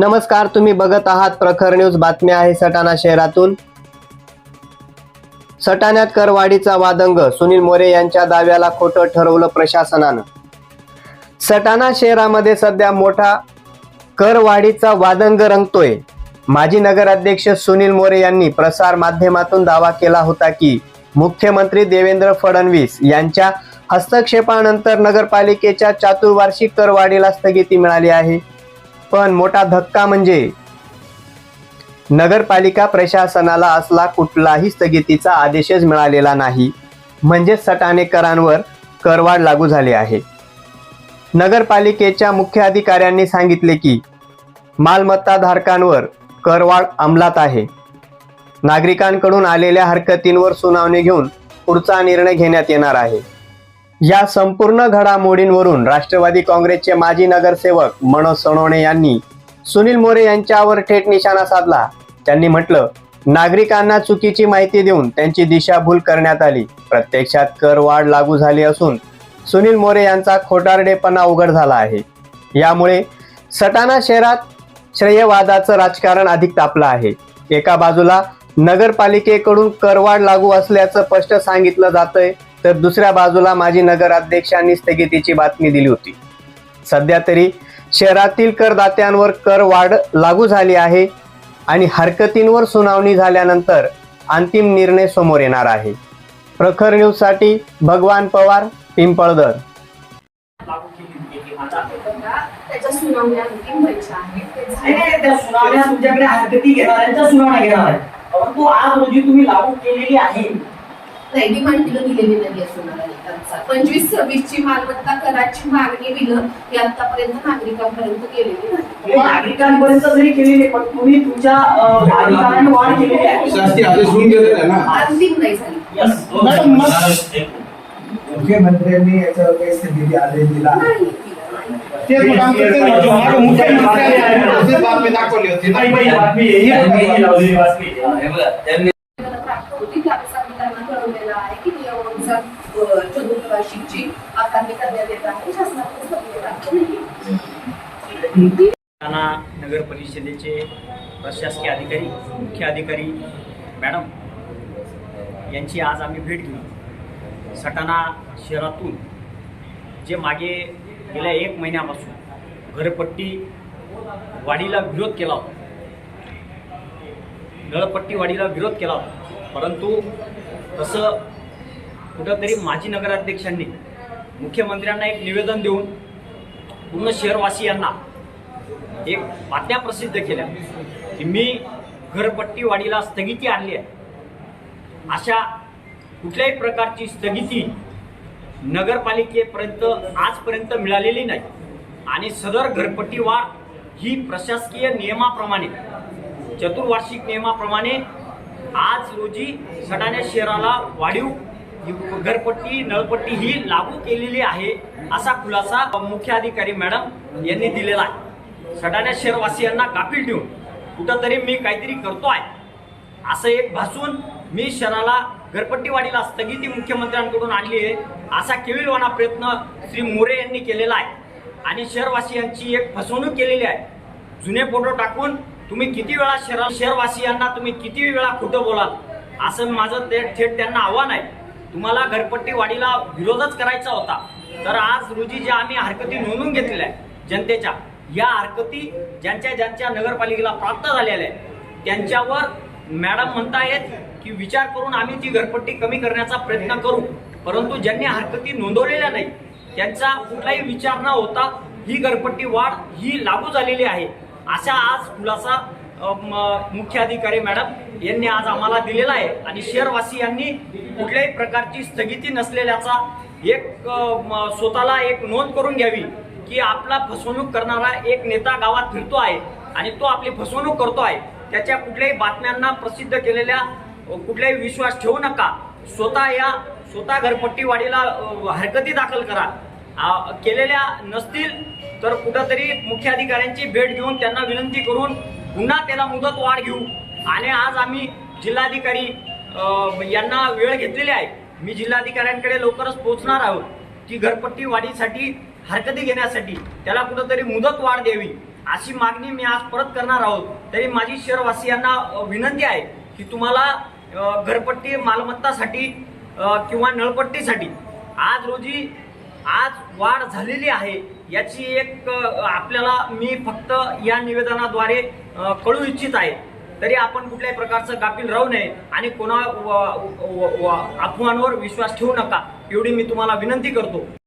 नमस्कार तुम्ही बघत आहात प्रखर न्यूज. बातम्या आहे सटाणा शहरातून. सटाण्यात करवाढीचा वादंग सुनील मोरे यांच्या दाव्याला खोटं ठरवलं प्रशासनानं. सटाणा शहरामध्ये सध्या मोठा करवाढीचा वादंग रंगतोय. माजी नगराध्यक्ष सुनील मोरे यांनी प्रसार माध्यमातून दावा केला होता की मुख्यमंत्री देवेंद्र फडणवीस यांच्या हस्तक्षेपानंतर नगरपालिकेच्या चातुर्वार्षिक करवाढीला स्थगिती मिळाली आहे. पण मोठा धक्का म्हणजे नगरपालिका प्रशासनाला असला कुठलाही स्थगितीचा आदेशच मिळालेला नाही. म्हणजे सटाणेकरांवर करवाढ लागू झाली आहे. नगरपालिकेच्या मुख्य अधिकाऱ्यांनी सांगितले की मालमत्ता धारकांवर करवाढ अंमलात आहे. नागरिकांकडून आलेल्या हरकतींवर सुनावणी घेऊन पुढचा निर्णय घेण्यात येणार आहे. या संपूर्ण घडामोडींवरून राष्ट्रवादी काँग्रेसचे माजी नगरसेवक मनोज सोनवणे यांनी सुनील मोरे यांच्यावर थेट निशाणा साधला. त्यांनी म्हटलं नागरिकांना चुकीची माहिती देऊन त्यांची दिशाभूल करण्यात आली. प्रत्यक्षात करवाढ लागू झाली असून सुनील मोरे यांचा खोटारडेपणा उघड झाला आहे. यामुळे सटाणा शहरात श्रेयवादाचं राजकारण अधिक तापलं आहे. एका बाजूला नगरपालिकेकडून करवाढ लागू असल्याचं स्पष्ट सांगितलं जातंय. तर दुसऱ्या बाजूला माजी नगराध्यक्षांनी स्थगितीची बातमी दिली होती. सध्या तरी शहरातील करदात्यांवर कर वाढ लागू झाली आहे आणि हरकतींवर सुनावणी झाल्यानंतर अंतिम निर्णय समोर येणार आहे. प्रखर न्यूजसाठी भगवान पवार पिंपळदर. त्याच्या सुनावण्या अंतिम व्हायच्या आहेत. त्या सुनावण्या तुमच्याकडे हरकती घेणाऱ्यांच्या सुनावण्या घेणार आहे परंतु आज रोजी तुम्ही लागू केलेली आहे. नाही डिमांड बिलं दिलेली नाही सुनावण्या पंचवीस सव्वीस ची मालमत्ता कराची मागणी बिलं ही आतापर्यंत नागरिकांपर्यंत गेलेली नाही नागरिकांपर्यंत जरी केलेली पण तुम्ही तुमच्या अं, अधिकारांनी वाढ केलेली आहे शास्त्री आदेश होऊन गेलेला आहे ना अंतिम नाही झाली. मुख्यमंत्र्यांनी याच्यावर काही स्थगिती आदेश दिला मुख्यमंत्र्यांनी असे दाखवली होती ना. प्राप्त होती त्यानुसार मी त्यांना कळवलेलं आहे की नियमानुसार अं, चतुर्थवार्षिकची करण्यात येत आहे शासनाकडून नगर परिषदेचे प्रशासकीय अधिकारी मुख्य अधिकारी मॅडम यांची आज आम्ही भेट घेऊ सटाणा शहरातून जे मागे गेल्या एक महिन्यापासून घरपट्टी वाढीला विरोध केला होता. नळपट्टी वाढीला विरोध केला होता. परंतु तसं कुठंतरी माजी नगराध्यक्षांनी मुख्यमंत्र्यांना एक निवेदन देऊन पूर्ण शहरवासियांना एक बातम्या प्रसिद्ध केल्या की मी घरपट्टी वाढीला स्थगिती आणली आहे. अशा कुठल्याही प्रकारची स्थगिती नगरपालिकेपर्यंत आजपर्यंत मिळालेली नाही. आणि सदर घरपट्टी वाढ ही प्रशासकीय नियमाप्रमाणे चतुर्वार्षिक नियमाप्रमाणे आज रोजी सटाण्या शहराला वाढीव घरपट्टी नळपट्टी ही लागू केलेली आहे असा खुलासा मुख्याधिकारी मॅडम यांनी दिलेला आहे. सडाण्या शहरवासियांना गाफील ठेवून कुठंतरी मी काहीतरी करतो आहे असं एक भासून मी शहराला घरपट्टीवाडीला स्थगिती मुख्यमंत्र्यांकडून आणली आहे असा केविलवाना प्रयत्न श्री मोरे यांनी केलेला आहे. आणि शहरवासियांची एक फसवणूक केलेली आहे. जुने फोटो टाकून तुम्ही किती वेळा शहरा शहरवासियांना तुम्ही किती वेळा खोटं बोलाल? असं माझं ते थेट त्यांना आव्हान आहे. तुम्हाला घरपट्टी वाढीला विरोधच करायचा होता. तर आज रोजी ज्या आम्ही हरकती नोंदून घेतलेल्या आहेत जनतेच्या या हरकती ज्यांच्या ज्यांच्या नगरपालिकेला प्राप्त झालेल्या आहेत त्यांच्यावर मॅडम म्हणतायत की विचार करून आम्ही ती घरपट्टी कमी करण्याचा प्रयत्न करू. परंतु ज्यांनी हरकती नोंदवलेल्या नाही त्यांचा कुठलाही विचार न होता ही घरपट्टी वाढ ही लागू झालेली आहे. अशा आज खुलासा मुख्याधिकारी मॅडम यांनी आज आम्हाला दिलेला आहे. आणि शहरवासियांनी कुठल्याही प्रकारची स्थगिती नसलेल्याचा एक स्वतःला एक नोंद करून घ्यावी की आपला फसवणूक करणारा एक नेता गावात फिरतो आहे आणि तो आपली फसवणूक करतो आहे. त्याच्या कुठल्याही बातम्यांना प्रसिद्ध केलेल्या कुठलाही विश्वास ठेवू नका. स्वतः या स्वतः घरपट्टी वाढीला हरकती दाखल करा. केलेल्या नसतील तर कुठंतरी मुख्याधिकाऱ्यांची भेट घेऊन त्यांना विनंती करून पुन्हा त्याला मुदत वाढ घेऊ. आणि आज आम्ही जिल्हाधिकारी यांना वेळ घेतलेली आहे. मी जिल्हाधिकाऱ्यांकडे लवकरच पोहोचणार आहोत. की घरपट्टी वाढीसाठी हरकती घेण्यासाठी त्याला कुठंतरी मुदत वाढ द्यावी अशी मागणी मी आज परत करणार आहोत. तरी माझी शहरवासियांना विनंती आहे की तुम्हाला घरपट्टी मालमत्तासाठी किंवा नळपट्टीसाठी आज रोजी आज वाढ झालेली आहे. याची एक आपल्याला मी फक्त या निवेदनाद्वारे कळू इच्छित आहे. तरी आपण कुठल्याही प्रकारचं गाफील राहू नये आणि कोणा अफवांवर विश्वास ठेवू नका एवढी मी तुम्हाला विनंती करतो.